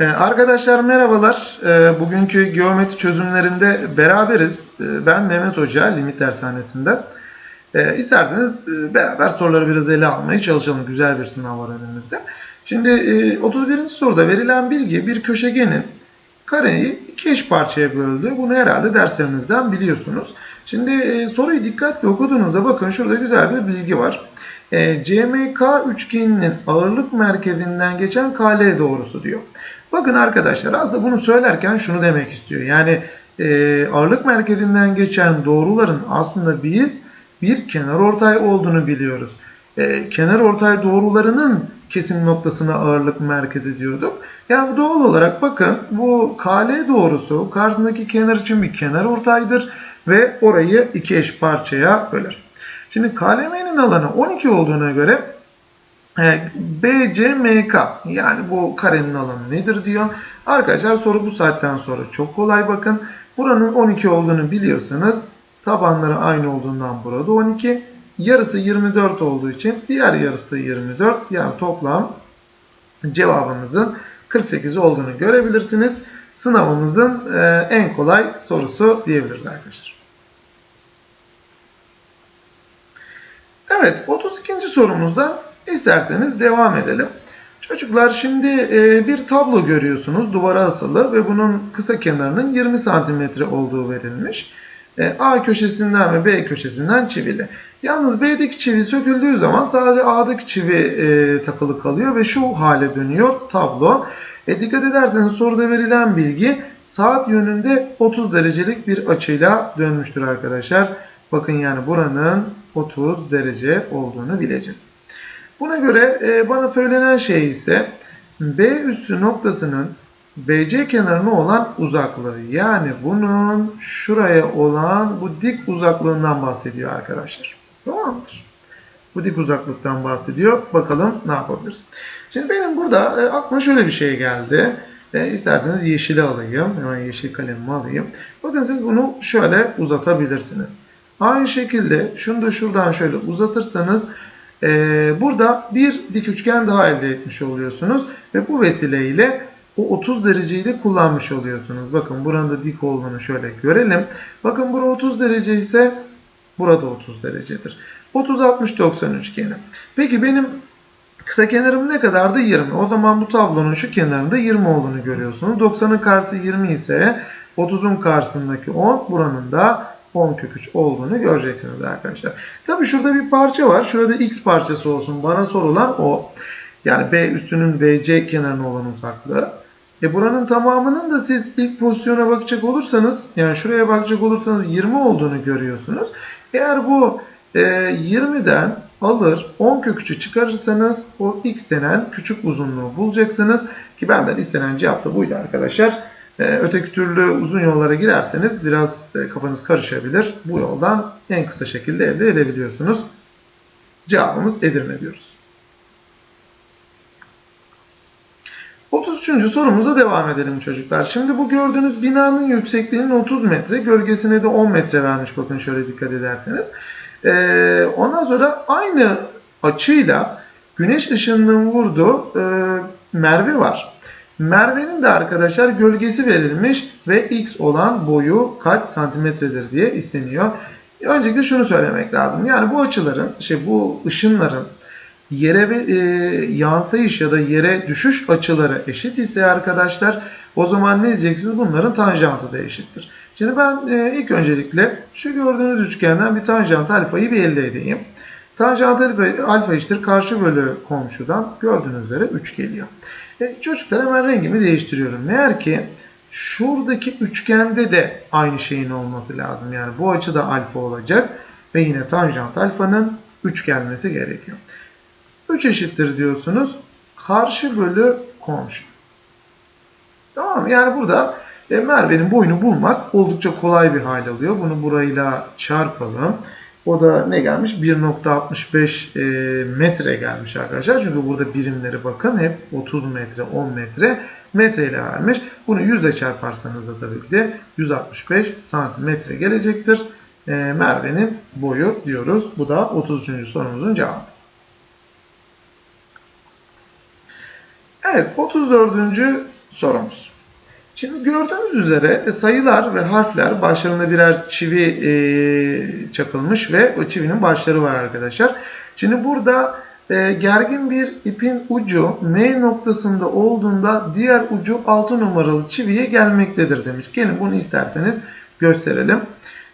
Ee, arkadaşlar merhabalar. Ee, bugünkü geometri çözümlerinde beraberiz. Ee, ben Mehmet Hoca, Limit Dershanesi'nden. İsterseniz e, beraber soruları biraz ele almaya çalışalım. Güzel bir sınav var önümüzde. Şimdi e, 31. soruda verilen bilgi bir köşegenin kareyi iki eş parçaya böldü. Bunu herhalde derslerinizden biliyorsunuz. Şimdi e, soruyu dikkatli okuduğunuzda bakın şurada güzel bir bilgi var. E, CMK üçgeninin ağırlık merkezinden geçen KL doğrusu diyor. Bakın arkadaşlar aslında bunu söylerken şunu demek istiyor. Yani e, ağırlık merkezinden geçen doğruların aslında biz bir kenar ortay olduğunu biliyoruz. E, kenar ortay doğrularının kesim noktasına ağırlık merkezi diyorduk. Yani doğal olarak bakın bu KL doğrusu karşısındaki kenar için bir kenar ortaydır ve orayı iki eş parçaya böler. Şimdi KLM'nin alanı 12 olduğuna göre BCMK yani bu karenin alanı nedir diyor. Arkadaşlar soru bu saatten sonra çok kolay bakın. Buranın 12 olduğunu biliyorsanız tabanları aynı olduğundan burada 12. Yarısı 24 olduğu için diğer yarısı da 24. Yani toplam cevabımızın 48 olduğunu görebilirsiniz. Sınavımızın e, en kolay sorusu diyebiliriz arkadaşlar. Evet 32. sorumuzda isterseniz devam edelim. Çocuklar şimdi e, bir tablo görüyorsunuz duvara asılı ve bunun kısa kenarının 20 santimetre olduğu verilmiş. E, A köşesinden ve B köşesinden çivili. Yalnız B'deki çivi söküldüğü zaman sadece A'daki çivi e, takılı kalıyor ve şu hale dönüyor tablo. E, dikkat ederseniz soruda verilen bilgi saat yönünde 30 derecelik bir açıyla dönmüştür arkadaşlar. Bakın yani buranın 30 derece olduğunu bileceğiz. Buna göre e, bana söylenen şey ise B üssü noktasının BC kenarına olan uzaklığı. Yani bunun şuraya olan bu dik uzaklığından bahsediyor arkadaşlar. Tamam mıdır? Bu dik uzaklıktan bahsediyor. Bakalım ne yapabiliriz. Şimdi benim burada e, aklıma şöyle bir şey geldi. E, isterseniz yeşili alayım. Hemen yeşil kalemimi alayım. Bakın siz bunu şöyle uzatabilirsiniz. Aynı şekilde şunu da şuradan şöyle uzatırsanız e, burada bir dik üçgen daha elde etmiş oluyorsunuz. Ve bu vesileyle o 30 dereceyi de kullanmış oluyorsunuz. Bakın buranın da dik olduğunu şöyle görelim. Bakın bura 30 derece ise burada 30 derecedir. 30 60 90 üçgeni. Peki benim kısa kenarım ne kadardı? 20. O zaman bu tablonun şu kenarında 20 olduğunu görüyorsunuz. 90'ın karşısı 20 ise 30'un karşısındaki 10 buranın da 10 kök 3 olduğunu göreceksiniz arkadaşlar. Tabi şurada bir parça var. Şurada x parçası olsun. Bana sorulan o. Yani B üstünün BC kenarına olan uzaklığı. E buranın tamamının da siz ilk pozisyona bakacak olursanız yani şuraya bakacak olursanız 20 olduğunu görüyorsunuz. Eğer bu e, 20'den alır 10 kök 3'ü çıkarırsanız o x denen küçük uzunluğu bulacaksınız. Ki benden istenen cevap da buydu arkadaşlar. E, öteki türlü uzun yollara girerseniz biraz e, kafanız karışabilir. Bu yoldan en kısa şekilde elde edebiliyorsunuz. Cevabımız Edirne diyoruz. 33. sorumuza devam edelim çocuklar. Şimdi bu gördüğünüz binanın yüksekliğinin 30 metre, gölgesine de 10 metre vermiş bakın şöyle dikkat ederseniz. Ee, ondan sonra aynı açıyla güneş ışınının vurduğu e, Merve var. Merve'nin de arkadaşlar gölgesi verilmiş ve x olan boyu kaç santimetredir diye isteniyor. Öncelikle şunu söylemek lazım. Yani bu açıların, şey bu ışınların yere e, yansıyış ya da yere düşüş açıları eşit ise arkadaşlar o zaman ne diyeceksiniz? Bunların tanjantı da eşittir. Şimdi ben e, ilk öncelikle şu gördüğünüz üçgenden bir tanjant alfayı bir elde edeyim. Tanjant alfa, alfa eşittir karşı bölü komşudan gördüğünüz üzere 3 geliyor. Çocuklar hemen rengimi değiştiriyorum. Meğer ki şuradaki üçgende de aynı şeyin olması lazım. Yani bu açı da alfa olacak ve yine tanjant alfanın 3 gelmesi gerekiyor. 3 eşittir diyorsunuz. Karşı bölü komşu. Tamam Yani burada e, Merve'nin boyunu bulmak oldukça kolay bir hal alıyor. Bunu burayla çarpalım. O da ne gelmiş? 1.65 e, metre gelmiş arkadaşlar. Çünkü burada birimleri bakın hep 30 metre, 10 metre metre ile vermiş. Bunu 100 ile çarparsanız da tabii ki de 165 santimetre gelecektir. E, Merve'nin boyu diyoruz. Bu da 33. sorumuzun cevabı. Evet 34. sorumuz. Şimdi gördüğünüz üzere sayılar ve harfler başlarında birer çivi e, çakılmış ve o çivinin başları var arkadaşlar. Şimdi burada e, gergin bir ipin ucu M noktasında olduğunda diğer ucu 6 numaralı çiviye gelmektedir demiş. Gelin bunu isterseniz gösterelim.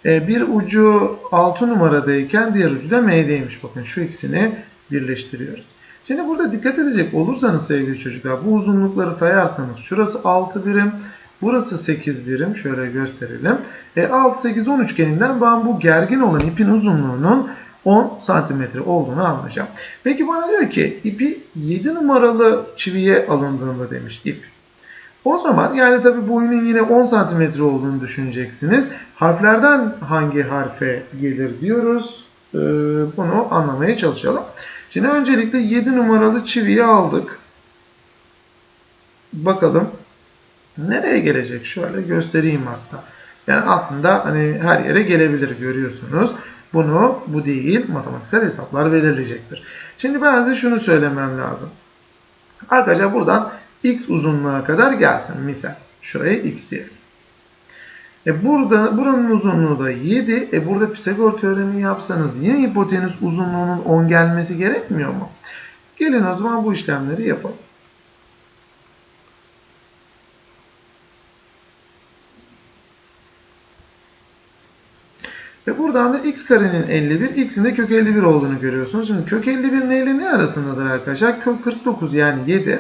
E, bir ucu 6 numaradayken diğer ucu da M'deymiş. Bakın şu ikisini birleştiriyoruz. Şimdi burada dikkat edecek olursanız sevgili çocuklar bu uzunlukları sayarsanız şurası 6 birim, burası 8 birim. Şöyle gösterelim. E, 6, 8, 10 üçgeninden ben bu gergin olan ipin uzunluğunun 10 santimetre olduğunu anlayacağım. Peki bana diyor ki ipi 7 numaralı çiviye alındığında demiş ip. O zaman yani tabi boyunun yine 10 santimetre olduğunu düşüneceksiniz. Harflerden hangi harfe gelir diyoruz. Ee, bunu anlamaya çalışalım. Şimdi öncelikle 7 numaralı çiviyi aldık. Bakalım nereye gelecek? Şöyle göstereyim hatta. Yani aslında hani her yere gelebilir görüyorsunuz. Bunu bu değil matematiksel hesaplar belirleyecektir. Şimdi ben size şunu söylemem lazım. Arkadaşlar buradan x uzunluğa kadar gelsin. Misal şuraya x diyelim. E burada buranın uzunluğu da 7. E burada Pisagor teoremi yapsanız yine hipotenüs uzunluğunun 10 gelmesi gerekmiyor mu? Gelin o zaman bu işlemleri yapalım. Ve buradan da x karenin 51, x'in de kök 51 olduğunu görüyorsunuz. Şimdi kök 51 ne ile ne arasındadır arkadaşlar? Kök 49 yani 7.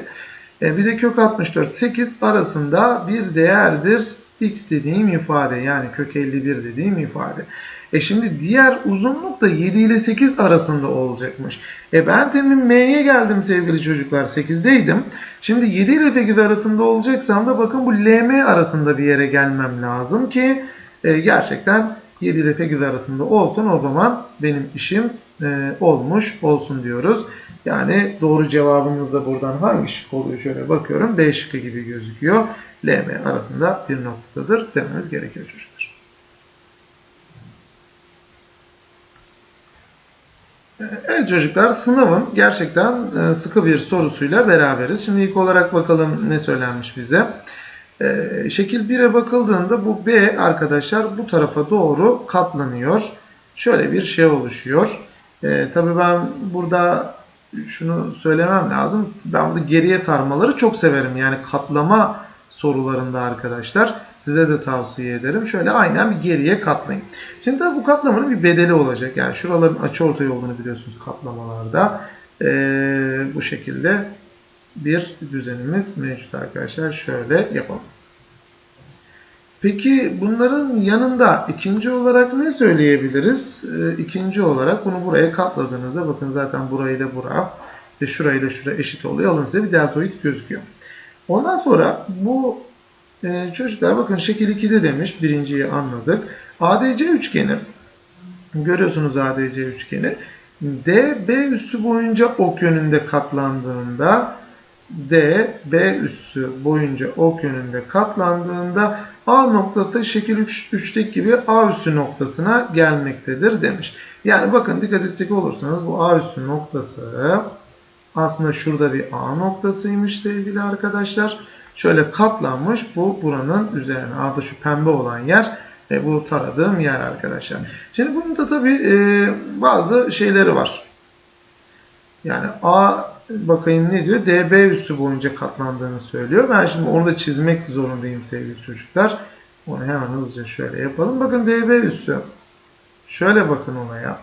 E, bir de kök 64, 8 arasında bir değerdir x dediğim ifade. Yani kök 51 dediğim ifade. E şimdi diğer uzunluk da 7 ile 8 arasında olacakmış. E ben temin m'ye geldim sevgili çocuklar. 8'deydim. Şimdi 7 ile 8 arasında olacaksam da bakın bu lm arasında bir yere gelmem lazım ki e, gerçekten 7 ile 8 arasında olsun. O zaman benim işim e, olmuş olsun diyoruz. Yani doğru cevabımız da buradan hangi şık oluyor? Şöyle bakıyorum. B şıkkı gibi gözüküyor. LM arasında bir noktadır dememiz gerekiyor çocuklar. Evet çocuklar sınavın gerçekten e, sıkı bir sorusuyla beraberiz. Şimdi ilk olarak bakalım ne söylenmiş bize. Ee, şekil 1'e bakıldığında bu B arkadaşlar bu tarafa doğru katlanıyor. Şöyle bir şey oluşuyor. Ee, tabii ben burada şunu söylemem lazım. Ben burada geriye sarmaları çok severim. Yani katlama sorularında arkadaşlar size de tavsiye ederim. Şöyle aynen bir geriye katlayın. Şimdi tabii bu katlamanın bir bedeli olacak. Yani şuraların açıortay olduğunu biliyorsunuz katlamalarda. Ee, bu şekilde bir düzenimiz mevcut arkadaşlar. Şöyle yapalım. Peki bunların yanında ikinci olarak ne söyleyebiliriz? Ee, ikinci olarak bunu buraya katladığınızda bakın zaten burayı da bura işte şurayı da şuraya eşit oluyor. Alın size bir deltoid gözüküyor. Ondan sonra bu e, çocuklar bakın şekil 2'de demiş. Birinciyi anladık. ADC üçgeni görüyorsunuz ADC üçgeni. DB üssü boyunca ok yönünde katlandığında D, B üssü boyunca ok yönünde katlandığında A noktası şekil 3, 3'teki gibi A üssü noktasına gelmektedir demiş. Yani bakın dikkat edecek olursanız bu A üssü noktası aslında şurada bir A noktasıymış sevgili arkadaşlar. Şöyle katlanmış bu buranın üzerine. A'da şu pembe olan yer ve bu taradığım yer arkadaşlar. Şimdi bunun da tabi e, bazı şeyleri var. Yani A bakayım ne diyor? DB üssü boyunca katlandığını söylüyor. Ben şimdi onu da çizmek zorundayım sevgili çocuklar. Onu hemen hızlıca şöyle yapalım. Bakın DB üssü. Şöyle bakın olaya.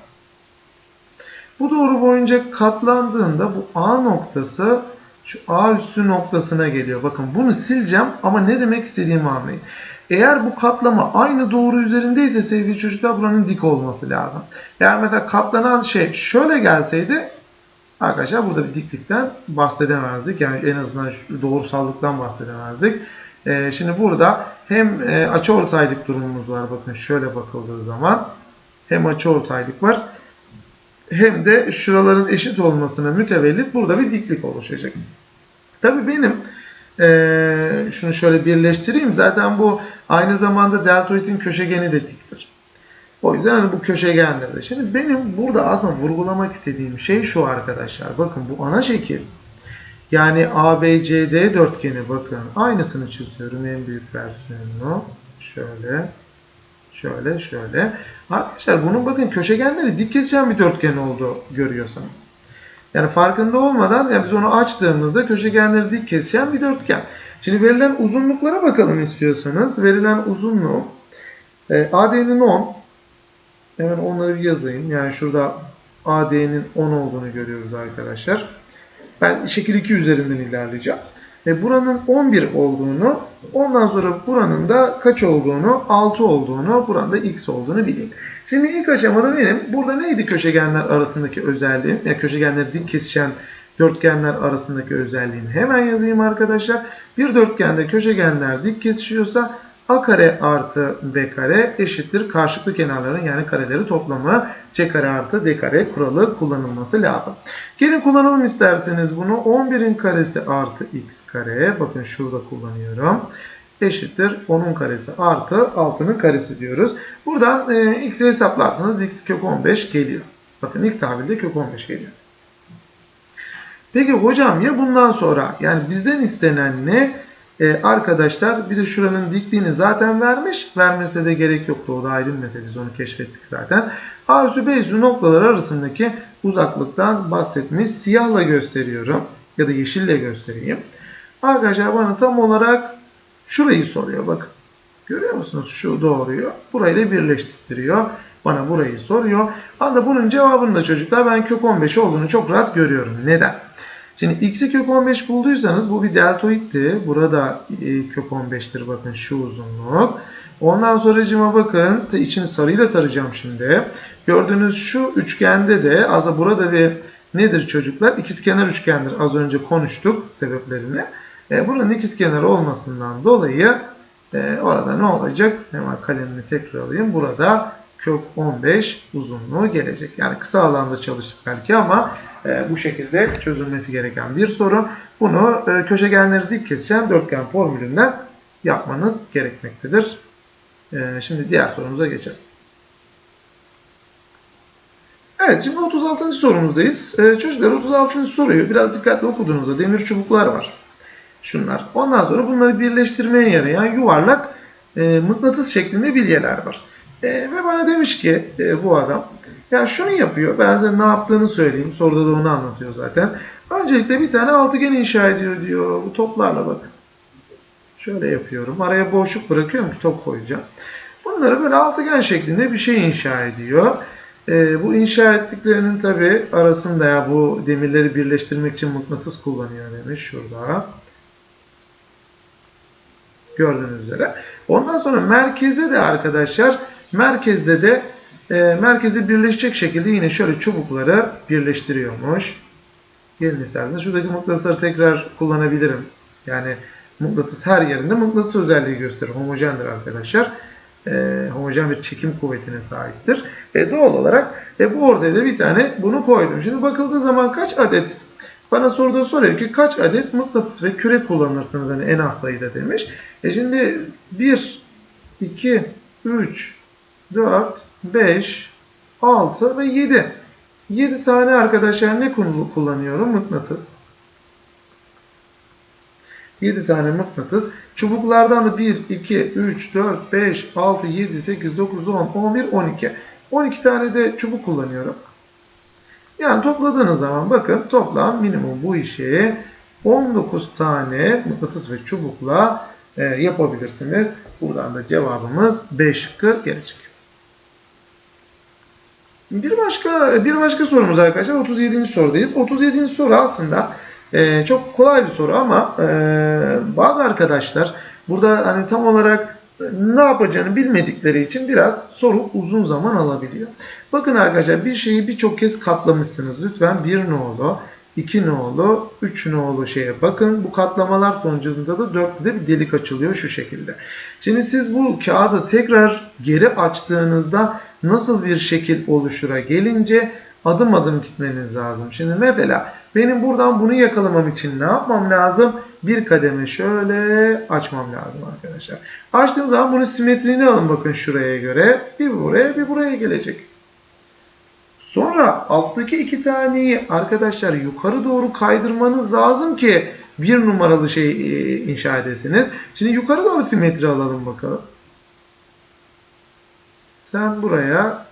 Bu doğru boyunca katlandığında bu A noktası şu A üssü noktasına geliyor. Bakın bunu sileceğim ama ne demek istediğimi anlayın. Eğer bu katlama aynı doğru üzerindeyse sevgili çocuklar buranın dik olması lazım. Eğer mesela katlanan şey şöyle gelseydi Arkadaşlar burada bir diklikten bahsedemezdik. Yani en azından doğrusallıktan bahsedemezdik. Ee, şimdi burada hem e, açıortaylık durumumuz var. Bakın şöyle bakıldığı zaman hem açıortaylık var hem de şuraların eşit olmasına mütevellit burada bir diklik oluşacak. Tabii benim e, şunu şöyle birleştireyim. Zaten bu aynı zamanda deltoidin köşegeni de diktir. O yüzden hani bu köşegendir de. Şimdi benim burada aslında vurgulamak istediğim şey şu arkadaşlar. Bakın bu ana şekil Yani ABCD dörtgeni bakın. Aynısını çiziyorum en büyük versiyonunu. Şöyle. Şöyle şöyle. Arkadaşlar bunun bakın köşegenleri dik kesişen bir dörtgen oldu görüyorsanız. Yani farkında olmadan yani biz onu açtığımızda köşegenleri dik kesişen bir dörtgen. Şimdi verilen uzunluklara bakalım istiyorsanız. Verilen uzunluğu e, AD'nin 10. Hemen onları yazayım. Yani şurada AD'nin 10 olduğunu görüyoruz arkadaşlar. Ben şekil 2 üzerinden ilerleyeceğim. Ve buranın 11 olduğunu, ondan sonra buranın da kaç olduğunu, 6 olduğunu, buranın da x olduğunu bileyim. Şimdi ilk aşamada benim burada neydi köşegenler arasındaki özelliğim? Yani köşegenleri dik kesişen dörtgenler arasındaki özelliğimi hemen yazayım arkadaşlar. Bir dörtgende köşegenler dik kesişiyorsa a kare artı b kare eşittir karşılıklı kenarların yani kareleri toplamı c kare artı d kare kuralı kullanılması lazım. Gelin kullanalım isterseniz bunu 11'in karesi artı x kare bakın şurada kullanıyorum eşittir 10'un karesi artı 6'nın karesi diyoruz. Buradan e, x'i hesaplarsanız x kök 15 geliyor. Bakın ilk tabirde kök 15 geliyor. Peki hocam ya bundan sonra yani bizden istenen ne? Ee, arkadaşlar bir de şuranın dikliğini zaten vermiş. Vermese de gerek yoktu. O da ayrı bir mesele. Biz onu keşfettik zaten. A üssü B üssü noktalar arasındaki uzaklıktan bahsetmiş. Siyahla gösteriyorum. Ya da yeşille göstereyim. Arkadaşlar bana tam olarak şurayı soruyor. Bakın. Görüyor musunuz? Şu doğruyu. Burayı da birleştiriyor. Bana burayı soruyor. Anda bunun cevabını da çocuklar ben kök 15 olduğunu çok rahat görüyorum. Neden? Şimdi x'i kök 15 bulduysanız bu bir deltoitti. Burada e, kök 15'tir bakın şu uzunluk. Ondan sonracıma bakın içini sarıyla tarayacağım şimdi. Gördüğünüz şu üçgende de az burada bir nedir çocuklar? İkizkenar üçgendir. Az önce konuştuk sebeplerini. E, buranın ikizkenar olmasından dolayı e, orada ne olacak? Hemen kalemimi tekrar alayım. Burada kök 15 uzunluğu gelecek. Yani kısa alanda çalıştık belki ama e, bu şekilde çözülmesi gereken bir soru. Bunu e, köşegenleri dik kesişen dörtgen formülünden yapmanız gerekmektedir. E, şimdi diğer sorumuza geçelim. Evet şimdi 36. sorumuzdayız. E, çocuklar 36. soruyu biraz dikkatli okuduğunuzda demir çubuklar var. Şunlar. Ondan sonra bunları birleştirmeye yarayan yuvarlak e, mıknatıs şeklinde bilyeler var. E, ve bana demiş ki e, bu adam ya şunu yapıyor. Ben size ne yaptığını söyleyeyim. Soruda da onu anlatıyor zaten. Öncelikle bir tane altıgen inşa ediyor diyor. Bu toplarla bakın. Şöyle yapıyorum. Araya boşluk bırakıyorum ki top koyacağım. Bunları böyle altıgen şeklinde bir şey inşa ediyor. E, bu inşa ettiklerinin tabi arasında ya bu demirleri birleştirmek için mıknatıs kullanıyor demiş şurada. Gördüğünüz üzere. Ondan sonra merkeze de arkadaşlar merkezde de e, merkezi birleşecek şekilde yine şöyle çubukları birleştiriyormuş. Gelin isterseniz şuradaki mıknatısları tekrar kullanabilirim. Yani mıknatıs her yerinde mıknatıs özelliği gösterir. Homojendir arkadaşlar. E, homojen bir çekim kuvvetine sahiptir. E, doğal olarak e, bu ortaya da bir tane bunu koydum. Şimdi bakıldığı zaman kaç adet bana soruda soruyor ki kaç adet mıknatıs ve küre kullanırsınız hani en az sayıda demiş. E şimdi 1, 2, 3, 4, 5, 6 ve 7. 7 tane arkadaşlar ne kullanıyorum? Mıknatıs. 7 tane mıknatıs. Çubuklardan da 1, 2, 3, 4, 5, 6, 7, 8, 9, 10, 11, 12. 12 tane de çubuk kullanıyorum. Yani topladığınız zaman bakın toplam minimum bu işi 19 tane mıknatıs ve çubukla e, yapabilirsiniz. Buradan da cevabımız B şıkkı gelecek. Bir başka bir başka sorumuz arkadaşlar 37. sorudayız. 37. soru aslında e, çok kolay bir soru ama e, bazı arkadaşlar burada hani tam olarak ne yapacağını bilmedikleri için biraz soru uzun zaman alabiliyor. Bakın arkadaşlar bir şeyi birçok kez katlamışsınız. Lütfen bir nolu, iki nolu, üç nolu şeye bakın. Bu katlamalar sonucunda da dörtlüde bir delik açılıyor şu şekilde. Şimdi siz bu kağıdı tekrar geri açtığınızda nasıl bir şekil oluşura gelince adım adım gitmeniz lazım. Şimdi mesela benim buradan bunu yakalamam için ne yapmam lazım? Bir kademe şöyle açmam lazım arkadaşlar. Açtığım zaman bunun simetriğini alın bakın şuraya göre. Bir buraya bir buraya gelecek. Sonra alttaki iki taneyi arkadaşlar yukarı doğru kaydırmanız lazım ki bir numaralı şey e, inşa edesiniz. Şimdi yukarı doğru simetri alalım bakalım. Sen buraya,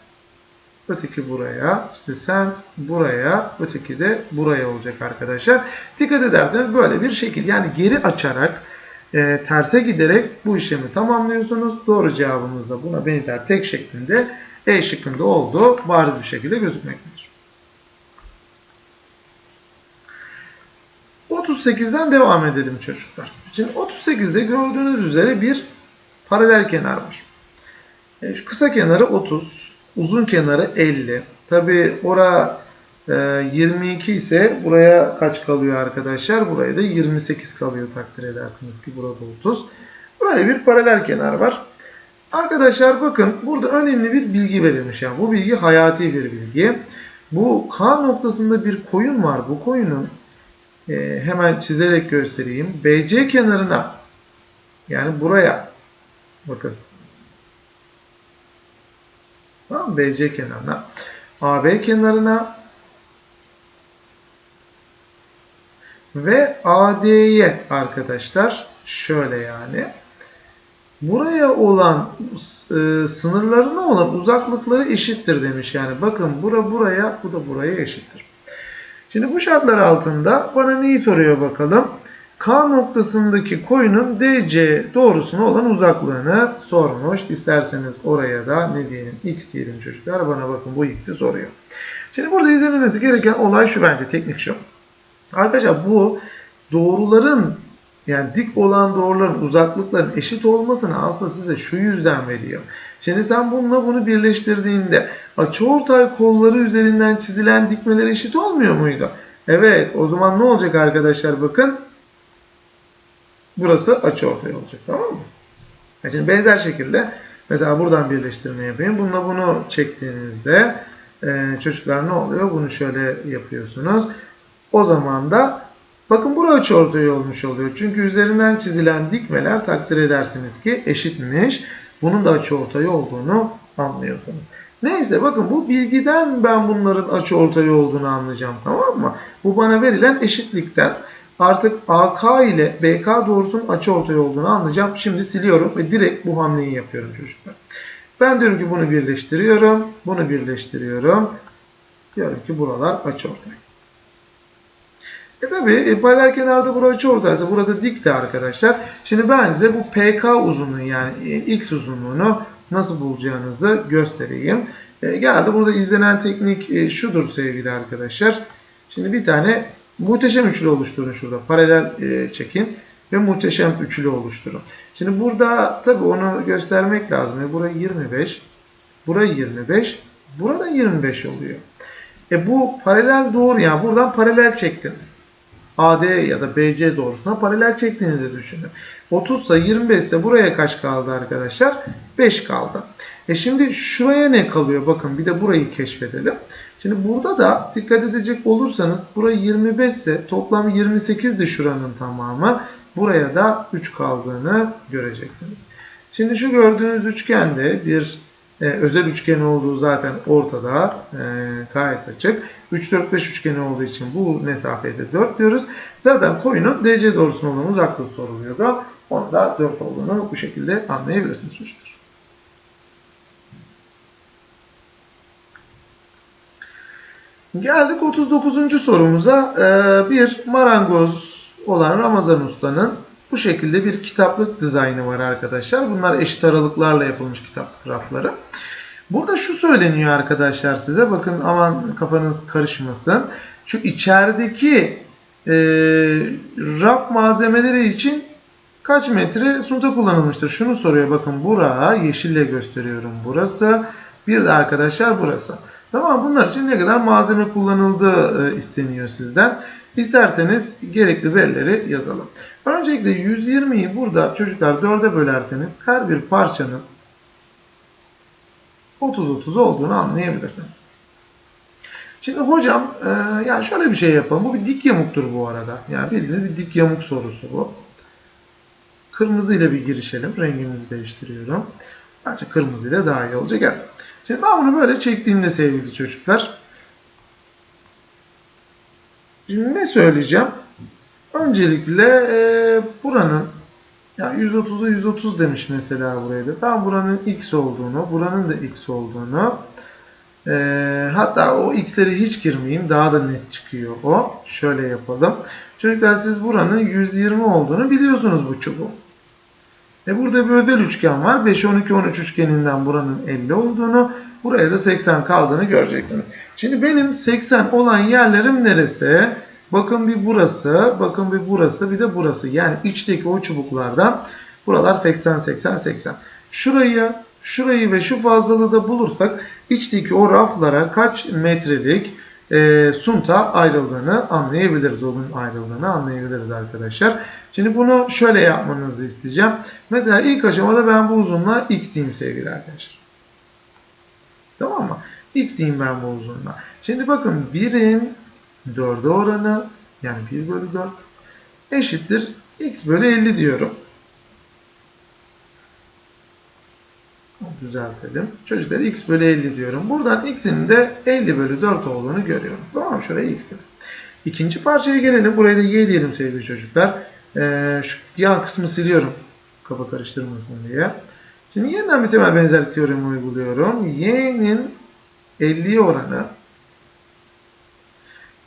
öteki buraya, işte sen buraya, öteki de buraya olacak arkadaşlar. Dikkat ederseniz böyle bir şekil yani geri açarak e, terse giderek bu işlemi tamamlıyorsunuz. Doğru cevabımız da buna benzer tek şeklinde E şıkkında olduğu bariz bir şekilde gözükmektedir. 38'den devam edelim çocuklar. Şimdi 38'de gördüğünüz üzere bir paralel kenar var. E, şu kısa kenarı 30, uzun kenarı 50. Tabi ora e, 22 ise buraya kaç kalıyor arkadaşlar? Buraya da 28 kalıyor takdir edersiniz ki burada 30. Böyle bir paralel kenar var. Arkadaşlar bakın burada önemli bir bilgi verilmiş. Yani bu bilgi hayati bir bilgi. Bu K noktasında bir koyun var. Bu koyunun e, hemen çizerek göstereyim. BC kenarına yani buraya bakın Tamam BC kenarına. AB kenarına ve AD'ye arkadaşlar şöyle yani buraya olan e, sınırlarına olan uzaklıkları eşittir demiş. Yani bakın bura buraya bu da buraya eşittir. Şimdi bu şartlar altında bana neyi soruyor bakalım? K noktasındaki koyunun DC doğrusuna olan uzaklığını sormuş. İsterseniz oraya da ne diyelim x diyelim çocuklar. Bana bakın bu x'i soruyor. Şimdi burada izlenmesi gereken olay şu bence teknik şu. Arkadaşlar bu doğruların yani dik olan doğruların uzaklıkların eşit olmasını aslında size şu yüzden veriyor. Şimdi sen bununla bunu birleştirdiğinde açıortay kolları üzerinden çizilen dikmeler eşit olmuyor muydu? Evet o zaman ne olacak arkadaşlar bakın burası açıortay olacak. Tamam mı? Şimdi benzer şekilde mesela buradan birleştirme yapayım. Bununla bunu çektiğinizde e, çocuklar ne oluyor? Bunu şöyle yapıyorsunuz. O zaman da bakın bura açıortay olmuş oluyor. Çünkü üzerinden çizilen dikmeler takdir edersiniz ki eşitmiş. Bunun da açıortay olduğunu anlıyorsunuz. Neyse bakın bu bilgiden ben bunların açıortay olduğunu anlayacağım. Tamam mı? Bu bana verilen eşitlikten artık AK ile BK doğrusunun açıortay olduğunu anlayacağım. Şimdi siliyorum ve direkt bu hamleyi yapıyorum çocuklar. Ben diyorum ki bunu birleştiriyorum. Bunu birleştiriyorum. Diyorum ki buralar açıortay. E tabi e, paralel kenarda burası açıortaysa burada dikti arkadaşlar. Şimdi ben size bu PK uzunluğu yani e, X uzunluğunu nasıl bulacağınızı göstereyim. E, geldi burada izlenen teknik e, şudur sevgili arkadaşlar. Şimdi bir tane muhteşem üçlü oluşturun şurada. Paralel e, çekin ve muhteşem üçlü oluşturun. Şimdi burada tabi onu göstermek lazım. E, burayı 25, burayı 25, burada 25 oluyor. E bu paralel doğru yani buradan paralel çektiniz. AD ya da BC doğrusuna paralel çektiğinizi düşünün. 30 ise 25 ise buraya kaç kaldı arkadaşlar? 5 kaldı. E şimdi şuraya ne kalıyor? Bakın bir de burayı keşfedelim. Şimdi burada da dikkat edecek olursanız burayı 25 ise toplam 28'di şuranın tamamı. Buraya da 3 kaldığını göreceksiniz. Şimdi şu gördüğünüz üçgende bir e, özel üçgen olduğu zaten ortada e, gayet açık. 3, 4, 5 üçgeni olduğu için bu mesafede 4 diyoruz. Zaten koyunun DC doğrusuna olan uzaklığı soruluyordu. Onu da 4 olduğunu bu şekilde anlayabilirsiniz çocuklar. Geldik 39. sorumuza. Ee, bir marangoz olan Ramazan Usta'nın bu şekilde bir kitaplık dizaynı var arkadaşlar. Bunlar eşit aralıklarla yapılmış kitaplık rafları. Burada şu söyleniyor arkadaşlar size. Bakın aman kafanız karışmasın. Şu içerideki e, raf malzemeleri için kaç metre sunta kullanılmıştır? Şunu soruyor. Bakın bura yeşille gösteriyorum burası. Bir de arkadaşlar burası. Tamam bunlar için ne kadar malzeme kullanıldığı e, isteniyor sizden. İsterseniz gerekli verileri yazalım. Öncelikle 120'yi burada çocuklar 4'e bölerseniz her bir parçanın 30-30 olduğunu anlayabilirsiniz. Şimdi hocam e, yani şöyle bir şey yapalım. Bu bir dik yamuktur bu arada. Yani bildiğiniz bir dik yamuk sorusu bu. Kırmızı ile bir girişelim. Rengimizi değiştiriyorum. Bence kırmızı ile daha iyi olacak. Evet. Şimdi ben bunu böyle çektiğimde sevgili çocuklar ne söyleyeceğim? Öncelikle e, buranın ya 130'u 130 demiş mesela buraya da. Ben buranın x olduğunu, buranın da x olduğunu e, hatta o x'leri hiç girmeyeyim. Daha da net çıkıyor o. Şöyle yapalım. Çocuklar siz buranın 120 olduğunu biliyorsunuz bu çubuğun. E burada bir ödel üçgen var. 5, 12, 13 üçgeninden buranın 50 olduğunu, buraya da 80 kaldığını göreceksiniz. Şimdi benim 80 olan yerlerim neresi? Bakın bir burası, bakın bir burası, bir de burası. Yani içteki o çubuklardan buralar 80, 80, 80. Şurayı, şurayı ve şu fazlalığı da bulursak içteki o raflara kaç metrelik e, sunta ayrıldığını anlayabiliriz. Onun ayrıldığını anlayabiliriz arkadaşlar. Şimdi bunu şöyle yapmanızı isteyeceğim. Mesela ilk aşamada ben bu uzunluğa x diyeyim sevgili arkadaşlar. Tamam mı? x diyeyim ben bu uzunluğa. Şimdi bakın 1'in 4'e oranı yani 1 bölü 4 eşittir x bölü 50 diyorum. Düzeltelim. Çocuklar x bölü 50 diyorum. Buradan x'in de 50 bölü 4 olduğunu görüyorum. Tamam şuraya x dedim. İkinci parçaya gelelim. Buraya da y diyelim sevgili çocuklar. Ee, şu yan kısmı siliyorum. Kafa karıştırmasın diye. Şimdi yeniden bir temel benzerlik teoremi uyguluyorum. y'nin 50'ye oranı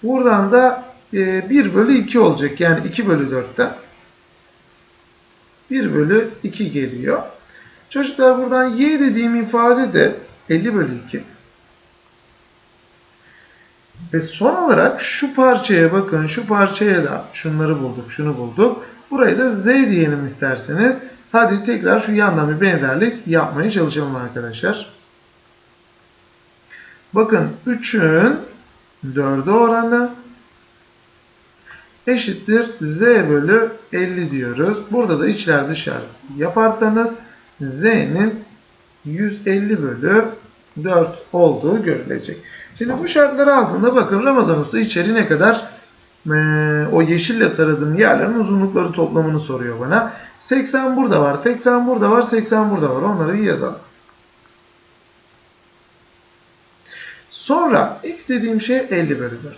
buradan da 1 bölü 2 olacak. Yani 2 bölü 4'ten 1 bölü 2 geliyor. Çocuklar buradan y dediğim ifade de 50 bölü 2. Ve son olarak şu parçaya bakın. Şu parçaya da şunları bulduk, şunu bulduk. Burayı da z diyelim isterseniz. Hadi tekrar şu yandan bir benzerlik yapmaya çalışalım arkadaşlar. Bakın 3'ün 4'e oranı eşittir z bölü 50 diyoruz. Burada da içler dışarı yaparsanız z'nin 150 bölü 4 olduğu görülecek. Şimdi bu şartlar altında bakın Ramazan Usta içeri ne kadar e, o yeşille taradığım yerlerin uzunlukları toplamını soruyor bana. 80 burada var, 80 burada var, 80 burada var. Onları bir yazalım. Sonra x dediğim şey 50 bölü 4.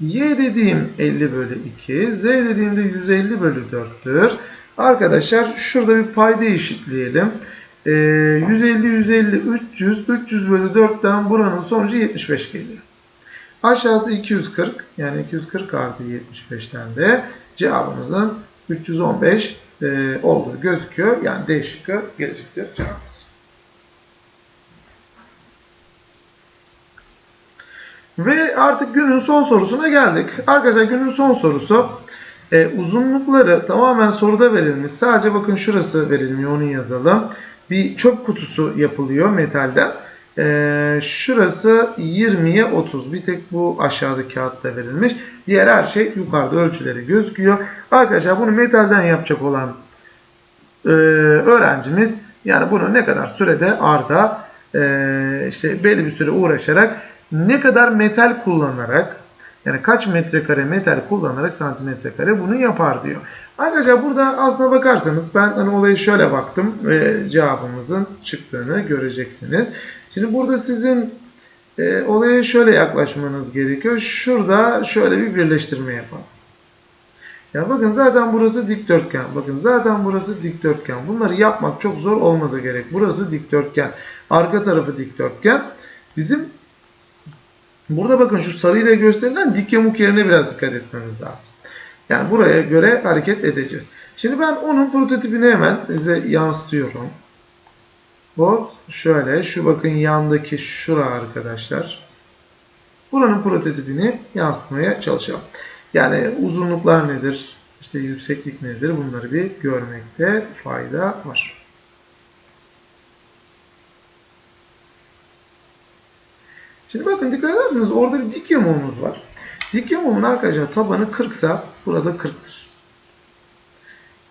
Y dediğim 50 bölü 2. Z dediğim de 150 bölü 4'tür. Arkadaşlar şurada bir payda eşitleyelim. Ee, 150, 150, 300. 300 bölü 4'ten buranın sonucu 75 geliyor. Aşağısı 240. Yani 240 artı 75'ten de cevabımızın 315 e, olduğu gözüküyor. Yani D şıkkı gelecektir cevabımız. Ve artık günün son sorusuna geldik. Arkadaşlar günün son sorusu e, uzunlukları tamamen soruda verilmiş. Sadece bakın şurası verilmiyor onu yazalım. Bir çöp kutusu yapılıyor metalden. E, şurası 20'ye 30. Bir tek bu aşağıdaki kağıtta verilmiş. Diğer her şey yukarıda ölçüleri gözüküyor. Arkadaşlar bunu metalden yapacak olan e, öğrencimiz yani bunu ne kadar sürede arda e, işte belli bir süre uğraşarak ne kadar metal kullanarak yani kaç metrekare metal kullanarak santimetre kare bunu yapar diyor. Arkadaşlar burada aslına bakarsanız ben hani olaya şöyle baktım ve cevabımızın çıktığını göreceksiniz. Şimdi burada sizin e, olaya şöyle yaklaşmanız gerekiyor. Şurada şöyle bir birleştirme yapalım. Ya bakın zaten burası dikdörtgen. Bakın zaten burası dikdörtgen. Bunları yapmak çok zor olmasa gerek. Burası dikdörtgen. Arka tarafı dikdörtgen. Bizim Burada bakın şu sarıyla gösterilen dik yamuk yerine biraz dikkat etmemiz lazım. Yani buraya göre hareket edeceğiz. Şimdi ben onun prototipini hemen size yansıtıyorum. Bu şöyle. Şu bakın yandaki şura arkadaşlar. Buranın prototipini yansıtmaya çalışalım. Yani uzunluklar nedir? İşte yükseklik nedir? Bunları bir görmekte fayda var. Şimdi bakın dikkat ederseniz orada bir dik yamuğumuz var. Dik yamuğun arkadaşlar tabanı 40 sa burada 40'tır.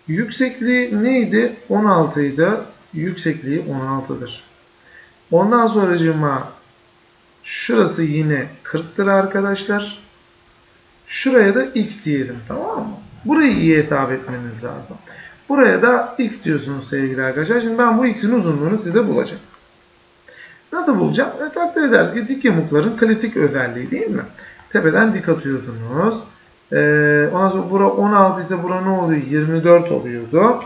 Yüksekliği neydi? 16 idi. Yüksekliği 16'dır. Ondan sonracığıma şurası yine 40'tır arkadaşlar. Şuraya da x diyelim tamam mı? Burayı iyi hitap etmeniz lazım. Buraya da x diyorsunuz sevgili arkadaşlar. Şimdi ben bu x'in uzunluğunu size bulacağım. Nasıl bulacağım? E, takdir ederiz ki dik yamukların kritik özelliği değil mi? tepeden dik atıyordunuz. Ee, ondan sonra bura 16 ise bura ne oluyor? 24 oluyordu.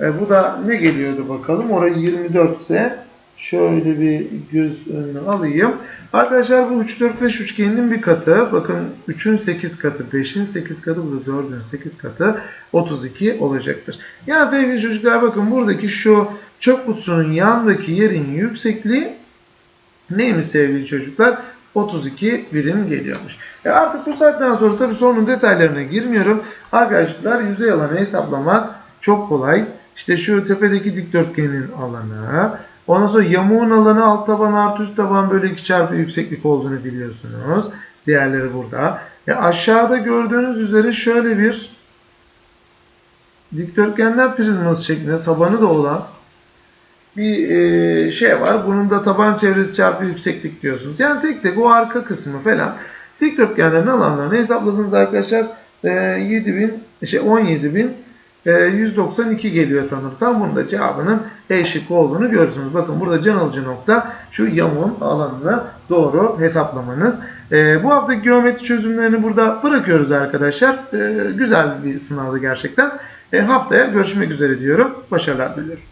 Ee, bu da ne geliyordu bakalım. Orayı 24 ise şöyle bir göz önüne alayım. Arkadaşlar bu 3 4 5 üçgeninin bir katı. Bakın 3'ün 8 katı, 5'in 8 katı, bu da 4'ün 8 katı 32 olacaktır. Yani sevgili çocuklar bakın buradaki şu çöp kutusunun yanındaki yerin yüksekliği neymiş sevgili çocuklar? 32 birim geliyormuş. E artık bu saatten sonra tabii sorunun detaylarına girmiyorum. Arkadaşlar yüzey alanı hesaplamak çok kolay. İşte şu tepedeki dikdörtgenin alanı. Ondan sonra yamuğun alanı alt taban artı üst taban bölü 2 çarpı yükseklik olduğunu biliyorsunuz. Diğerleri burada. E aşağıda gördüğünüz üzere şöyle bir dikdörtgenler prizması şeklinde tabanı da olan bir e, şey var. Bunun da taban çevresi çarpı yükseklik diyorsunuz. Yani tek tek o arka kısmı falan dikdörtgenlerin alanlarını hesapladığınız arkadaşlar e, 7000 şey 17000 e, 192 geliyor tanırken. Bunun da cevabının E şıkkı olduğunu görürsünüz. Bakın burada can alıcı nokta şu yamuğun alanını doğru hesaplamanız. E, bu haftaki geometri çözümlerini burada bırakıyoruz arkadaşlar. E, güzel bir sınavdı gerçekten. E, haftaya görüşmek üzere diyorum. Başarılar diliyorum.